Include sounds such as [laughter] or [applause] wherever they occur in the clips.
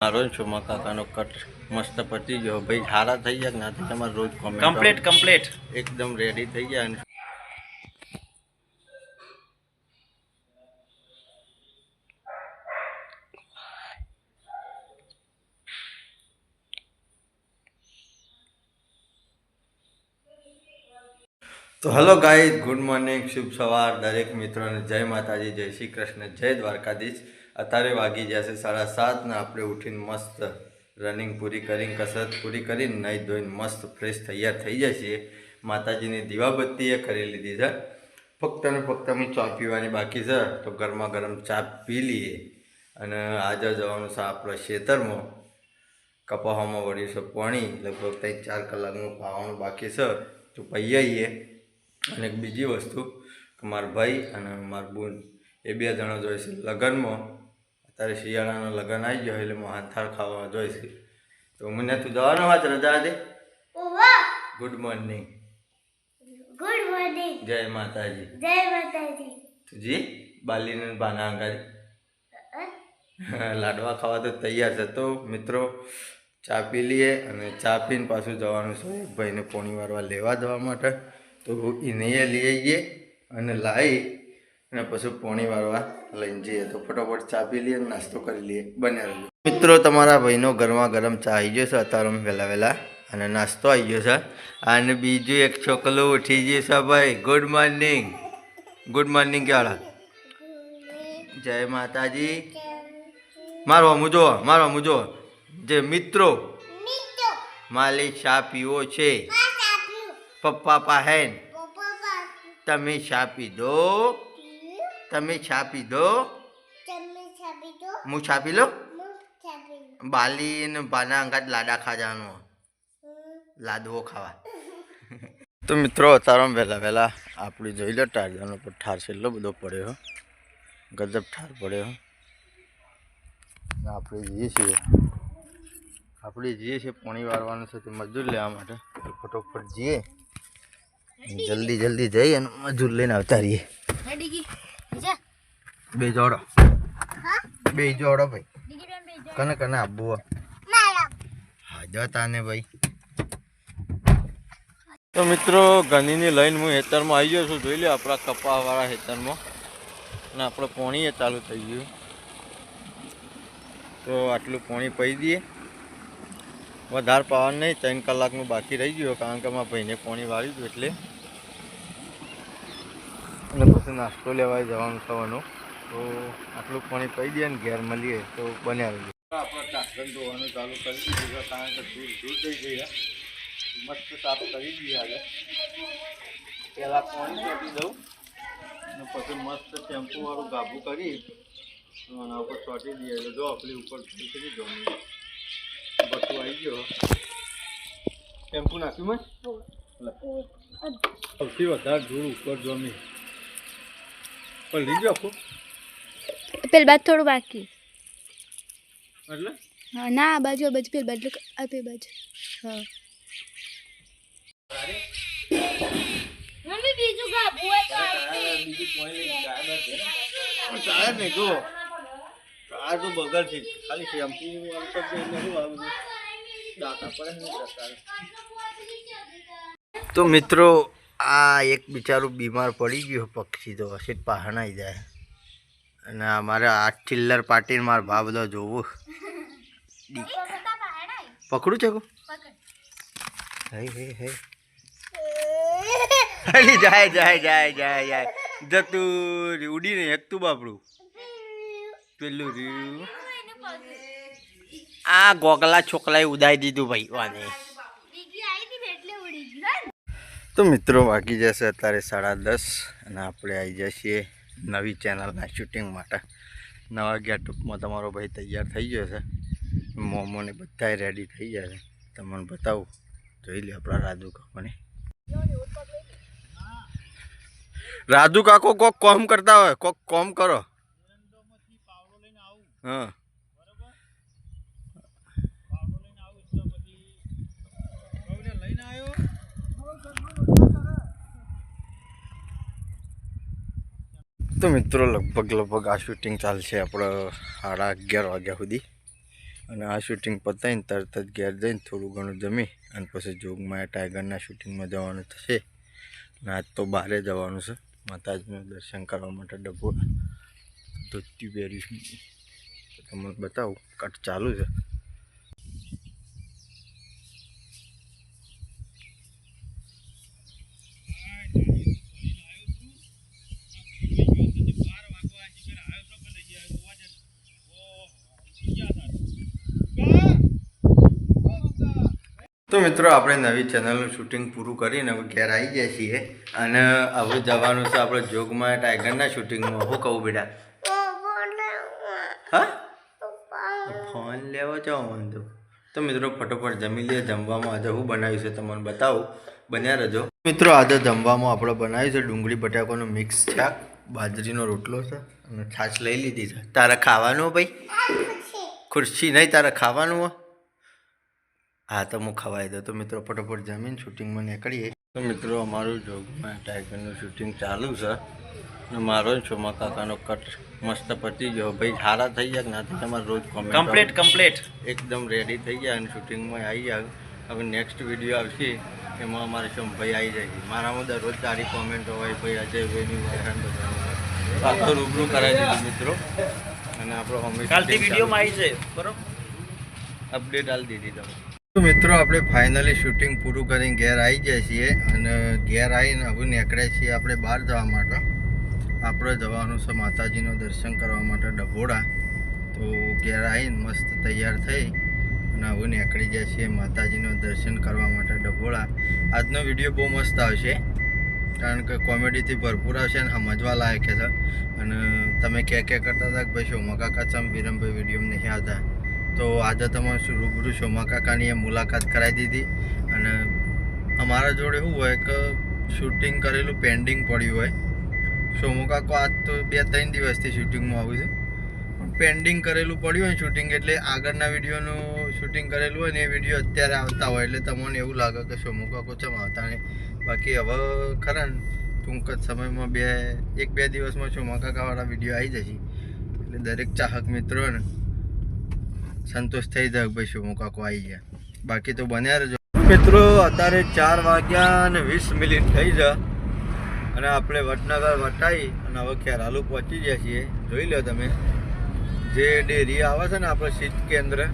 મારો છું કાકાનો કટ મસ્ત પતી ગયો. ભાઈ સારા થઈ ગયા નથી તમારે રોજ કોમેન્ટ કમ્પ્લીટ કમ્પ્લીટ એકદમ રેડી થઈ ગયા તો હલો ગાઈઝ ગુડ મોર્નિંગ શુભ સવાર, દરેક મિત્રોને જય માતાજી, જય શ્રી કૃષ્ણ, જય દ્વારકાધીશ. અત્યારે વાગી જશે સાડા સાતને આપણે ઉઠીને મસ્ત રનિંગ પૂરી કરીને, કસરત પૂરી કરીને નહીં ધોઈને મસ્ત ફ્રેશ તૈયાર થઈ જશે માતાજીની દીવાબત્તીએ કરી લીધી છે. ફક્ત ને ફક્ત અમે ચા પીવાની બાકી છે, તો ગરમા ગરમ ચા પી લઈએ. અને આજે જવાનું છે આપણા ખેતરમાં. કપાવામાં વળ્યું છે પાણી, લગભગ ત્રણ ચાર કલાકનું પાવાનું બાકી છે. તો પૈ આવીએ અને બીજી વસ્તુ મારા ભાઈ અને મારા બૂન એ બે જણા જોઈશે લગ્નમાં અત્યારે શિયાળાનું લગ્ન આવી ગયો એટલે હું મહાથાળ ખાવા જોઈશ. તો મને તું જવાનો વાત રજા દે? ગુડ મોર્નિંગ ગુડ મોર્નિંગ જય માતાજી. જય માતાજી. તુજી બાલીને બાના અંગારી [laughs] લાડવા ખાવા તો તૈયાર છે. તો મિત્રો ચા પી લઈએ અને ચા પીને પાછું જવાનું છે. ભાઈને પોણી વારવા લેવા જવા માટે. તો એને લઈ આવીએ અને લાવી અને પછી પોણી વારવા લઈને જઈએ. તો ફટાફટ ચા પી લઈએ અને નાસ્તો કરી લઈએ. બને મિત્રો તમારા ભાઈનો ગરમા ગરમ ચા આવી ગયો છે. અત્યારે વહેલા વહેલા અને નાસ્તો આવી ગયો છે. અને બીજું એક છોકલો ઉઠી ગયો છે ભાઈ. ગુડ મોર્નિંગ ગુડ મોર્નિંગ કેવાળા જય માતાજી. મારો મુજો મારો મુજો જે મિત્રો માલિક ચા પીવો છે. પપ્પા પાહેન તમે છાપી દો. તમે છાપી દો. હું છાપી લો? બાલી ને બાના અંગાત લાડા ખાજાનો. લાદવો ખાવા. તો મિત્રો અતારો વહેલા વહેલા આપણે જોઈ લો ટાર્જાનો પર ઠાર છે એટલો બધો પડ્યો ગજબ ઠાર પડ્યો આપણે જઈએ છીએ. આપણે જઈએ છીએ પોણી વારવાનું છે તે મજૂર લેવા માટે. ફટોફટ જઈએ. જલ્દી જલ્દી. જઈ અને મજૂર લઈને આવતા રહીએ. બે જોડો. બે જોડો ભાઈ. કને કને આબુ મારા ને ભાઈ. તો મિત્રો ગનીને લઈને હું હેતરમાં આવી ગયો છું. જોઈ લો આપણા કપાવાળા હેતરમાં અને આપણે પોણીએ ચાલુ થઈ ગયું. તો આટલું પોણી પહી દઈએ. વધારે પાવર નહીં, ત્રણ કલાકનું બાકી રહી ગયું કારણ કે મારા ભાઈને પોણી વાળી દઉં એટલે. અને પછી નાસ્તો લેવા જવાનું થવાનું. તો આટલું પાણી પી દઈએ ને, ઘેર મળીએ તો બન્યા રહીએ આપણે ટાંકણ ધોવાનું ચાલુ કરી દીધું કારણ કે દૂર દૂર થઈ ગઈ મસ્ત સાફ કરી દઈએ આગળ પહેલાં પાણી ચોટી દઉં. અને પછી મસ્ત શેમ્પુ વાળું ગાભું કરી આના ઉપર ચોટી દઈએ. એટલે જો આપણી ઉપર કરી દઉં બધું આવી ગયો શેમ્પુ નાખ્યું મેં સૌથી વધારે ધૂળ ઉપર જમી પણ લઈ ગયો આખું પેલ બાજુ થોડું બાકી. એટલે? હા ના આ બાજુ આ બાજુ પેલ બાજુ આ પેલ બાજુ. હા. મમ્મી બીજું ગાબુ હોય તો ચાલે નહીં જુઓ. આ તો બગર છે ખાલી શેમ્પુ આમ તો શું આ તો મિત્રો, આ એક બિચારું બીમાર પડી ગયું પક્ષી તો હશે જ પહાણ આવી જાય. અને અમારે આ ચિલ્લર પાટીને મારા ભા બધો જોવું પકડું છે હે જાય જાય જાય જાય જાય. જતું. ઉડીને હેકતું બાપડું. પેલું રહ્યું. આ ગોગલા છોકલાએ ઉડાઈ દીધું ભાઈ વાને. ગયું તો મિત્રો વાગી જશે અત્યારે સાડા દસ અને આપણે આવી જઈએ નવી ચેનલના શૂટિંગ માટે. નવા ગેટઅપમાં તમારો ભાઈ તૈયાર થઈ ગયો છે મોમોને બધાય રેડી થઈ ગયા છે તમને બતાવું. જોઈ લે આપણા રાજુ કાકોને. રાજુ કાકો કોક કોમ કરતા હોય કોક કોમ કરો. હા. તો મિત્રો, લગભગ લગભગ આ શૂટિંગ ચાલશે આપણે સાડા અગિયાર વાગ્યા સુધી. અને આ શૂટિંગ પતાવીને તરત જ ઘેર જઈને થોડું ઘણું જમી અને પછી જોગમાં ટાઈગરના શૂટિંગમાં જવાનું થશે. અને આજ તો બહારે જવાનું છે. માતાજીનું દર્શન કરવા માટે ડબ્બો ધોતી પહેર્યું તો તમને બતાવું, કટ ચાલુ છે. તો મિત્રો આપણે નવી ચેનલનું શૂટિંગ પૂરું કરીને હવે ઘેર આવી ગયા છીએ. અને હવે જવાનું છે આપણે જોગમાં ટાઈગરના શૂટિંગમાં હું કહું બેટા? હા? ફોન લેવો છો વાંધો તો. મિત્રો ફટોફટ જમી લઈએ જમવામાં આજે હું બનાવ્યું છે તમને બતાવું. બન્યા રહેજો. મિત્રો આજે જમવામાં આપણે બનાવ્યું છે ડુંગળી બટાકાનું મિક્સ શાક બાજરીનો રોટલો છે અને છાશ લઈ લીધી છે. તારે ખાવાનું ભાઈ? ખુરશી નહીં તારે ખાવાનું હો? હા તો હું ખવાઈ દઉં. તો મિત્રો ફટોફટ જમીન શૂટિંગમાં નીકળીએ. તો મિત્રો અમારું જોગમાં ટાઈગરનું શૂટિંગ ચાલુ છે. અને મારો સોમા કાકાનો કટ મસ્ત પતી ગયો. ભાઈ સારા થઈ ગયા કે ના થઈ અમારે રોજ કોમેન્ટ કમ્પ્લીટ કમ્પ્લીટ એકદમ રેડી થઈ ગયા અને શૂટિંગમાં આવી ગયા. હવે નેક્સ્ટ વીડિયો આવશે એમાં અમારે સોમભાઈ આવી જાય મારામાં દરરોજ સારી કોમેન્ટ હોય ભાઈ અજયભાઈની વહેરાન બધા આખો રૂબરૂ કરાવી દીધું મિત્રો. અને આપણો હંમેશા કાલથી વિડીયોમાં આવી છે. બરોબર? અપડેટ આલી દીધી તમે મિત્રો, આપણે ફાઇનલી શૂટિંગ પૂરું કરીને ઘેર આવી ગયા છીએ અને ઘેર આવીને હવે નીકળ્યા છીએ આપણે બહાર જવા માટે. આપણે જવાનું છે માતાજીનું દર્શન કરવા માટે ડભોડા. તો ઘેર આવીને મસ્ત તૈયાર થઈ અને હવે નીકળી જાય છીએ માતાજીનું દર્શન કરવા માટે ડભોડા. આજનો વીડિયો બહુ મસ્ત આવશે, કારણ કે કોમેડીથી ભરપૂર આવશે અને સમજવા લાયક છે. અને તમે ક્યાં ક્યાં કરતા હતા કે ભાઈ શોમા કાકા ચમ વિરમભાઈ વીડિયો નહીં આવતા તો આજે તમારે શું રૂબરૂ શોમા કાકાની મુલાકાત કરાવી દીધી. અને અમારા જોડે શું હોય કે શૂટિંગ કરેલું પેન્ડિંગ પડ્યું હોય. શોમો કાકો આજ તો બે ત્રણ દિવસથી શૂટિંગમાં આવ્યું છે. પણ પેન્ડિંગ કરેલું પડ્યું હોય શૂટિંગ એટલે આગળના વિડીયોનું શૂટિંગ કરેલું હોય ને એ વીડિયો અત્યારે આવતા હોય એટલે તમને એવું લાગે કે શોમો કાકો ચમ આવતા નહીં બાકી હવે ખરા ને, ટૂંક જ સમયમાં બે, એક બે દિવસમાં શોમા કાકાવાળા વીડિયો આવી જશે. એટલે દરેક ચાહક મિત્રોને સંતોષ થઈ જાય ભાઈ શું કાકો આવી ગયા. બાકી તો બન્યા રહેજો. મિત્રો, અત્યારે ચાર વાગ્યા અને વીસ મિનિટ થઈ જા અને આપણે વટનગર વટાઈ અને હવે ખેરાલુ પહોંચી ગયા છીએ. જોઈ લો તમે. જે ડેરી આવે છે ને આપણે શીત કેન્દ્ર,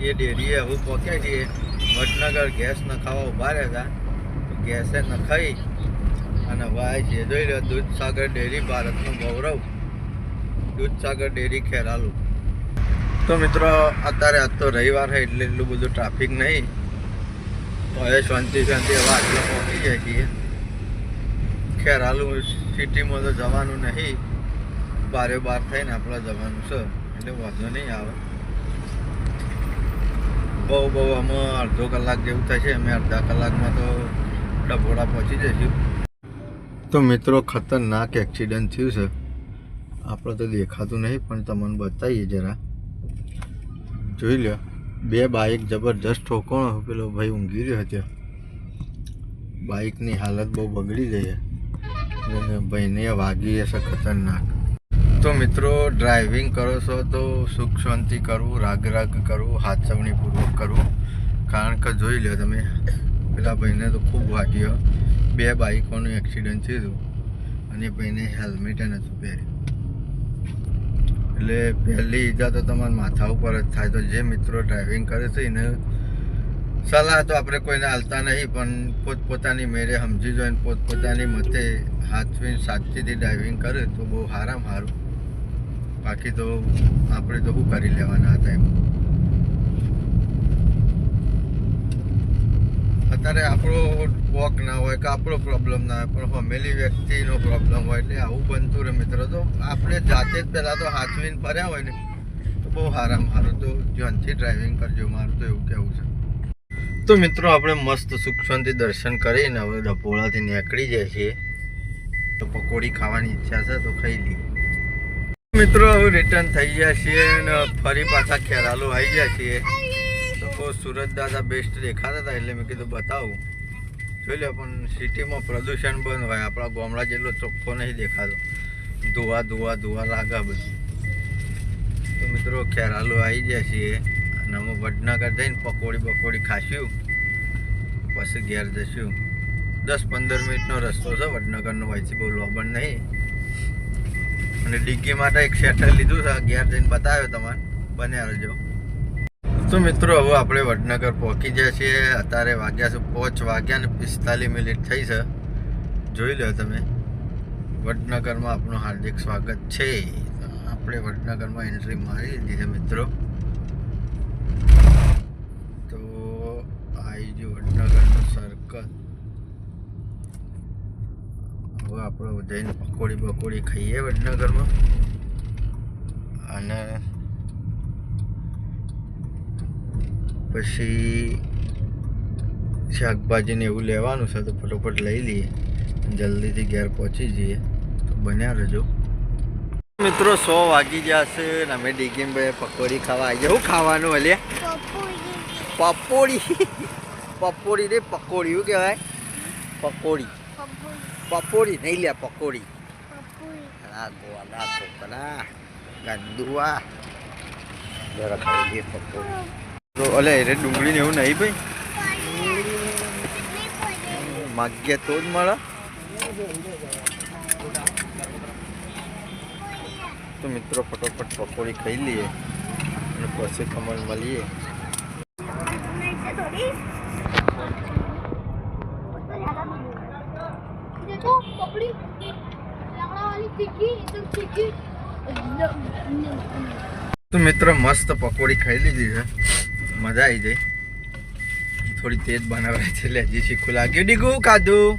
એ ડેરીએ હવે પહોંચ્યા છીએ. વટનગર ગેસ નખાવા ઊભા રહ્યા હતા. ગેસે નખાઈ અને વાય છે. જોઈ લો, દૂધસાગર ડેરી ભારતનું ગૌરવ. દૂધસાગર ડેરી ખેરાલુ. તો મિત્રો, અત્યારે આજ તો રવિવાર છે, એટલે એટલું બધું ટ્રાફિક નહીં. તો હવે શાંતિ શાંતિ, હવે આટલો પહોંચી જાય છીએ. ખેર હાલું સિટીમાં તો જવાનું નહીં. બારે બાર થઈને આપણે જવાનું છે, એટલે વાંધો નહીં આવે. બહુ બહુ આમાં અડધો કલાક જેવું થશે, અમે અડધા કલાકમાં તો ડભોડા પહોંચી જઈશું. તો મિત્રો, ખતરનાક એક્સિડન્ટ થયું છે. આપણે તો દેખાતું નહીં, પણ તમને બતાવીએ જરા. જોઈ લો બે બાઇક જબરજસ્ત ઠોકોણો પેલો ભાઈ ઊંઘી રહ્યો હતો બાઇકની હાલત બહુ બગડી ગઈ અને ભાઈને વાગી હશે ખતરનાક. તો મિત્રો ડ્રાઇવિંગ કરો છો તો સુખ શાંતિ કરવું, રાગ રાગ કરવું હાથસવણીપૂર્વક કરવું. કારણ કે જોઈ લો તમે, પેલા ભાઈને તો ખૂબ વાગ્યો. બે બાઇકોનું એક્સિડન્ટ થયું અને ભાઈને હેલ્મેટ નહોતું પહેર્યું. એટલે પહેલી ઈજા તો તમારા માથા ઉપર જ થાય. તો જે મિત્રો ડ્રાઇવિંગ કરે છે, એને સલાહ તો આપણે કોઈને હાલતા નહીં, પણ પોતપોતાની મેરે સમજી જોઈને પોતપોતાની મતે હાથવીને સાચીથી ડ્રાઇવિંગ કરે તો બહુ સારામાં સારું બાકી તો આપણે તો શું કરી લેવાના હતા એમ અત્યારે આપણો વોક ના હોય કે આપણો પ્રોબ્લેમ ના હોય, પણ ફેમિલી વ્યક્તિનો પ્રોબ્લેમ હોય એટલે આવું બનતું રહે મિત્રો. તો આપણે જાતે જ પહેલાં તો હાથવીને ફર્યા હોય ને, તો બહુ સારા સારું તો ધ્યાનથી ડ્રાઇવિંગ કરજો, મારું તો એવું કહેવું છે. તો મિત્રો, આપણે મસ્ત સુખ શાંતિ દર્શન કરીને હવે ડપોળાથી નીકળી જાય છીએ. તો પકોડી ખાવાની ઈચ્છા છે તો ખાઈ લઈએ. મિત્રો, હવે રિટર્ન થઈ ગયા છીએ અને ફરી પાછા ખેરાલુ આવી ગયા છીએ. બહુ સુરત દાદા બેસ્ટ દેખાતા હતા એટલે મેં કીધું બતાવું. જોઈ લે પણ સિટીમાં પ્રદૂષણ બંધ હોય, આપણા ગામડા જેટલો ચોખ્ખો નહીં દેખાતો. ધુવા ધુવા ધુવા લાગે બધું. તો મિત્રો, ખેરાલુ આવી ગયા છીએ અને અમે વડનગર જઈને પકોડી બકોડી ખાશું. પછી ઘેર જશું. દસ પંદર મિનિટનો રસ્તો છે, વડનગરનો હોયથી બહુ લોબન નહીં. અને ડિગ્ગી માટે એક શેટર લીધું છે ઘેર જઈને બતાવ્યો તમારે બન્યા રહેજો. તો મિત્રો, હવે આપણે વડનગર પહોંચી ગયા છીએ. અત્યારે વાગ્યા છે પાંચ વાગ્યા ને પિસ્તાલીસ મિનિટ થઈ છે. જોઈ લો તમે. વડનગરમાં આપણું હાર્દિક સ્વાગત છે. આપણે વડનગરમાં એન્ટ્રી મારી દીધી છે મિત્રો. તો આવી ગયું વડનગરનું સર્કલ હવે આપણે જઈને પકોડી બકોડી ખાઈએ વડનગરમાં. અને પછી શાકભાજીને એવું લેવાનું છે તો ફટોફટ લઈ લઈએ. જલ્દીથી ઘેર પહોંચી જઈએ. તો બન્યા રહેજો. મિત્રો, સો વાગી જશે ને અમે ડીગીમ ભાઈ પકોડી ખાવા આવી જવું ખાવાનું હલે પકોડી. પકોડી. રે પકોડી. શું કહેવાય? પકોડી. પકોડી નહીં લે પકોડી. આ ગોળા ગંદુઆ. જરા ખાઈ લઈએ પકોડી. તો અલે રે ડુંગળી ને એવું નહીં ભાઈ. માગ્યા તો જ મળે. તો મિત્રો, ફટોફટ પકોડી ખાઈ લઈએ અને પછી કમળ મળીએ. તો મિત્ર, મસ્ત પકોડી ખાઈ લીધી છે. મજા આવી જાય. થોડી તેજ બનાવે છે એટલે હજી શીખું લાગ્યું. ડીગું, ખાધું?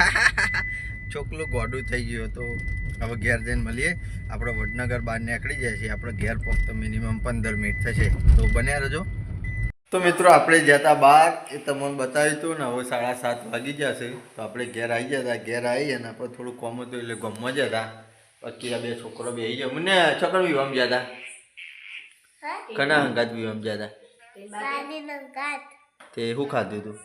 [laughs] છોકલું ગોડું થઈ ગયું તો હવે ઘેર જઈને મળીએ. આપણે વડનગર બહાર નીકળી જાય છે આપણે ઘેર ફક્ત મિનિમમ પંદર મિનિટ થશે. તો બન્યા રહેજો. તો મિત્રો આપણે જતા બહાર એ તમને બતાવ્યું હતું ને, હવે સાડા સાત વાગી જશે તો આપણે ઘેર આવી જતા ઘેર આવી અને આપણે થોડું કોમ હતું એટલે ગમવા જતા પછી આ બે છોકરો બે ગયા. મને છોકરો વિવામ જતા કના હંગાત બી સમજ્યા હતા તે શું ખાધું હતું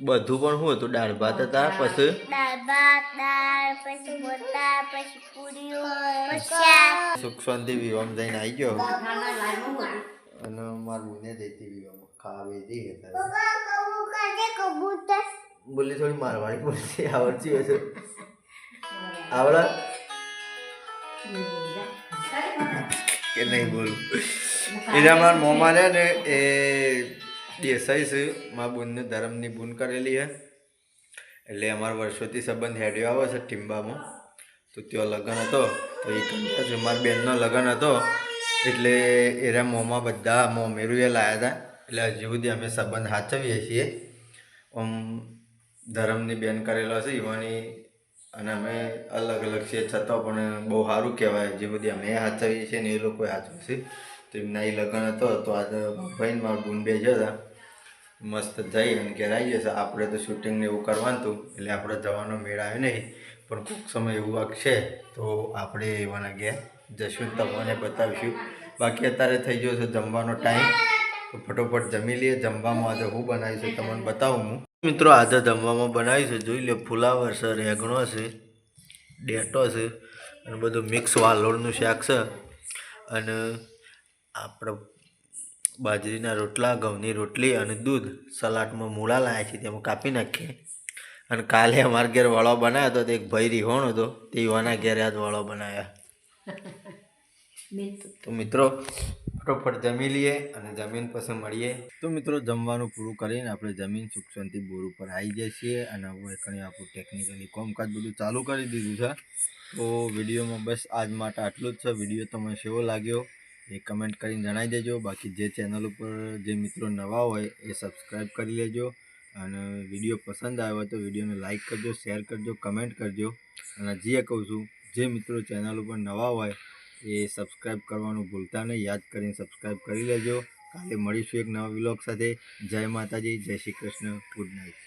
બધું પણ શું હતું? દાળ ભાત હતા પછી? દાળ ભાત દાળ પછી મોટા પછી પૂરીઓ સુખ શાંતિ વિવામ જઈને આવી ગયો? અને મારું બુને દેતી વિવામ ખાવે જઈ હતા બોલી થોડી મારવાડી બોલતી આવડતી હશે આવડે? કે નહીં બોલું? એટલે અમારા મોમાં છે ને એ દેસાઈ છે મારા બુનને ધર્મની બુન કરેલી છે એટલે અમારા વર્ષોથી સંબંધ હેડ્યો આવે છે ટીમ્બામાં તો ત્યાં લગ્ન હતો, તો એ કંટા છે, મારા બેનનો લગ્ન હતો. એટલે એના મોંમાં બધા મોમેરું એ લાવ્યા હતા. એટલે હજી સુધી અમે સંબંધ સાચવીએ છીએ. આમ ધર્મની બેન કરેલો છે, ઈવાની અને અમે અલગ અલગ છીએ છતાં પણ બહુ સારું કહેવાય. જે બધી અમે સાચવીએ છીએ ને એ લોકોએ સાચવે છે તો એમના એ લગ્ન હતો. તો આજે ભાઈ મારા ગુણ બે જતા મસ્ત જઈ અને ઘેર આવી જશે. આપણે તો શૂટિંગને એવું કરવાનું હતું. એટલે આપણે જવાનો મેળ આવ્યો નહીં. પણ કોઈક સમય એવું વાગશે તો આપણે એવાના ઘેર જશું તમને બતાવીશું. બાકી અત્યારે થઈ ગયો છે જમવાનો ટાઈમ તો ફટોફટ જમી લઈએ. જમવામાં આજે હું બનાવીશું તમને બતાવું હું. મિત્રો આજે જમવામાં છે. જોઈ લે ફુલાવર છે રેગણો છે ડેટો છે અને બધું મિક્સ વાલોળનું શાક છે. અને આપણે બાજરીના રોટલા ઘઉંની રોટલી અને દૂધ સલાડમાં મૂળા લાવ્યા છે તેમાં કાપી નાખીએ. અને કાલે અમારા ઘેર વડો બનાવ્યો હતો તે એક ભાઈ રીહોણ હતો તે યુવાના ઘેરે આજ વડો બનાવ્યા [laughs] તો મિત્રો ફટોફટ જમી લઈએ અને જમીન પછી મળીએ. તો મિત્રો, જમવાનું પૂરું કરીને આપણે જમીન સુખ શાંતિ બોર ઉપર આવી જઈએ છીએ અને હવે કણી આપણું ટેકનિકલી કામકાજ બધું ચાલુ કરી દીધું છે. તો વિડીયોમાં બસ આજ માટે આટલું જ છે. વીડિયો તમને કેવો લાગ્યો એ કમેન્ટ કરીને જણાવી દેજો. બાકી જે ચેનલ ઉપર જે મિત્રો નવા હોય એ સબસ્ક્રાઈબ કરી લેજો અને વીડિયો પસંદ આવ્યો તો વિડીયોને લાઇક કરજો શેર કરજો કમેન્ટ કરજો. અને જે કહું છું, જે મિત્રો ચેનલ ઉપર નવા હોય એ સબસ્ક્રાઈબ કરવાનું ભૂલતા નહીં. યાદ કરીને સબસ્ક્રાઈબ કરી લેજો. કાલે મળીશું એક નવા વિલોગ સાથે. જય માતાજી. જય શ્રી કૃષ્ણ. Good night